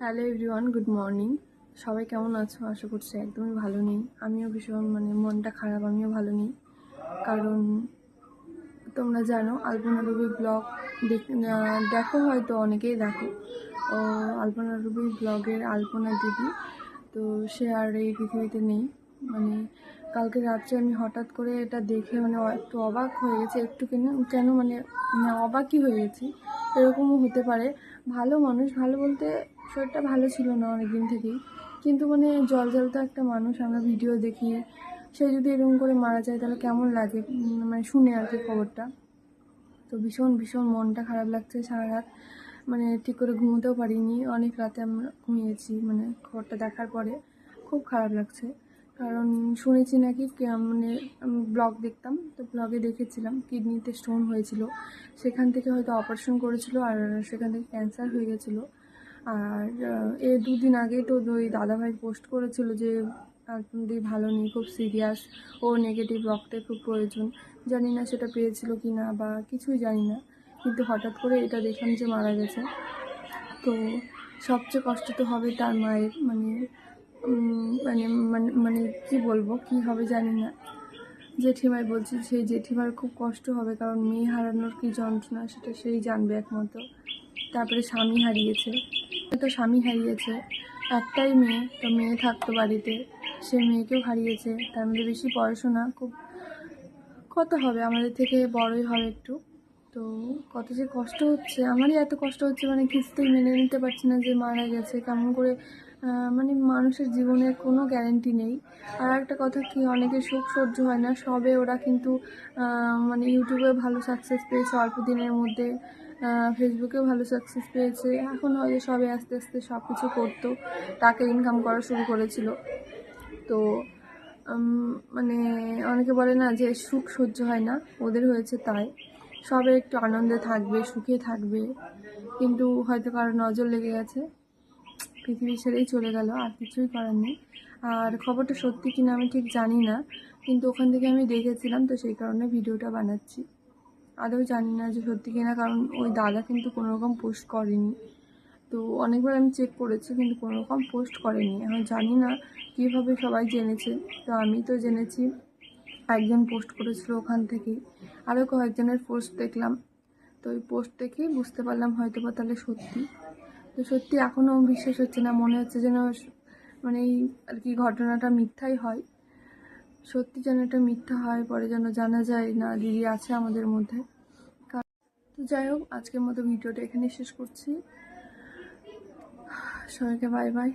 Hello everyone good morning সবাই কেমন আছো? আশা করছি একদমই ভালো নেই। আমিও ভীষণ মানে মনটা খারাপ, আমিও ভালো নেই। কারণ তোমরা জানো, আলপনা রুবির ব্লগ দেখো হয়তো অনেকেই দেখো। ও, আলপনা রুবির ব্লগের আলপনা দিদি। তো সে আর এই পৃথিবীতে নেই। মানে কালকে রাত্রে আমি হঠাৎ করে এটা দেখে মানে একটু অবাক হয়ে গেছে। একটু কেন কেন মানে মানে অবাকই হয়ে গেছি। এরকমও হতে পারে। ভালো মানুষ, ভালো বলতে শরীরটা ভালো ছিল না অনেক দিন থেকেই। কিন্তু মানে জল জল তো একটা মানুষ, আমরা ভিডিও দেখি। সে যদি এরকম করে মারা যায়, তাহলে কেমন লাগে? মানে শুনে আর কি খবরটা। তো ভীষণ ভীষণ মনটা খারাপ লাগছে সারা রাত। মানে ঠিক করে ঘুমোতেও পারিনি। অনেক রাতে আমরা ঘুমিয়েছি মানে খবরটা দেখার পরে। খুব খারাপ লাগছে। কারণ শুনেছি নাকি মানে ব্লগ দেখতাম, তো ব্লগে দেখেছিলাম কিডনিতে স্টোন হয়েছিল। সেখান থেকে হয়তো অপারেশন করেছিল আর সেখান থেকে ক্যান্সার হয়ে গেছিল। আর এ দুদিন আগেই তো ওই দাদাভাই পোস্ট করেছিল যে দি ভালো নেই, খুব সিরিয়াস, ও নেগেটিভ রক্তের খুব প্রয়োজন। জানি না সেটা পেয়েছিল কি না বা কিছুই জানি না। কিন্তু হঠাৎ করে এটা দেখলাম যে মারা গেছে। তো সবচেয়ে কষ্ট তো হবে তার মায়ের মানে মানে মানে মানে কী বলব, কী হবে জানি না। জেঠিমাই বলছি সেই জেঠিমার খুব কষ্ট হবে, কারণ মেয়ে হারানোর কী যন্ত্রণা, সেটা সেই জানবে একমাত্র। তারপরে স্বামী হারিয়েছে। তো স্বামী হারিয়েছে। একটাই মেয়ে, তো মেয়ে থাকতো বাড়িতে। সে মেয়েকেও হারিয়েছে। তার মধ্যে বেশি পড়াশোনা, খুব কত হবে? আমাদের থেকে বড়ই হবে একটু। তো কত যে কষ্ট হচ্ছে, আমারই এত কষ্ট হচ্ছে মানে কিছুতেই মেনে নিতে পারছি না যে মারা গেছে। কেমন করে মানে মানুষের জীবনের কোনো গ্যারেন্টি নেই। আর একটা কথা কি অনেকে সুখ সহ্য হয় না। সবে ওরা কিন্তু মানে ইউটিউবে ভালো সাকসেস পেয়েছে অল্প দিনের মধ্যে। ফেসবুকেও ভালো সাকসেস পেয়েছে। এখন হয়তো সবে আস্তে আস্তে সব কিছু করতো, টাকা ইনকাম করা শুরু করেছিল। তো মানে অনেকে বলে না যে সুখ সহ্য হয় না, ওদের হয়েছে তাই। সবে একটু আনন্দে থাকবে, সুখে থাকবে। কিন্তু হয়তো কারও নজর লেগে গেছে। পৃথিবী ছেড়েই চলে গেল, আর কিছুই করার নেই। আর খবরটা সত্যি কিনা আমি ঠিক জানি না, কিন্তু ওখান থেকে আমি দেখেছিলাম তো সেই কারণে ভিডিওটা বানাচ্ছি। আদৌ জানি না যে সত্যি কিনা, কারণ ওই দাদা কিন্তু কোনো রকম পোস্ট করেনি। তো অনেকবার আমি চেক করেছি, কিন্তু কোনো রকম পোস্ট করেনি। এখন জানি না কীভাবে সবাই জেনেছে। তো আমি তো জেনেছি, একজন পোস্ট করেছিল ওখান থেকেই আরও কয়েকজনের পোস্ট দেখলাম। তো ওই পোস্ট দেখেই বুঝতে পারলাম হয়তো বা তাহলে সত্যি। তো সত্যি এখনও বিশ্বাস হচ্ছে না। মনে হচ্ছে যেন মানে এই আর কি ঘটনাটা মিথ্যাই হয়। সত্যি যেন এটা মিথ্যা হয়, পরে যেন জানা যায় না দিদি আছে আমাদের মধ্যে। তো যাই হোক, আজকের মতো ভিডিওটা এখানে শেষ করছি। সবাইকে বাই বাই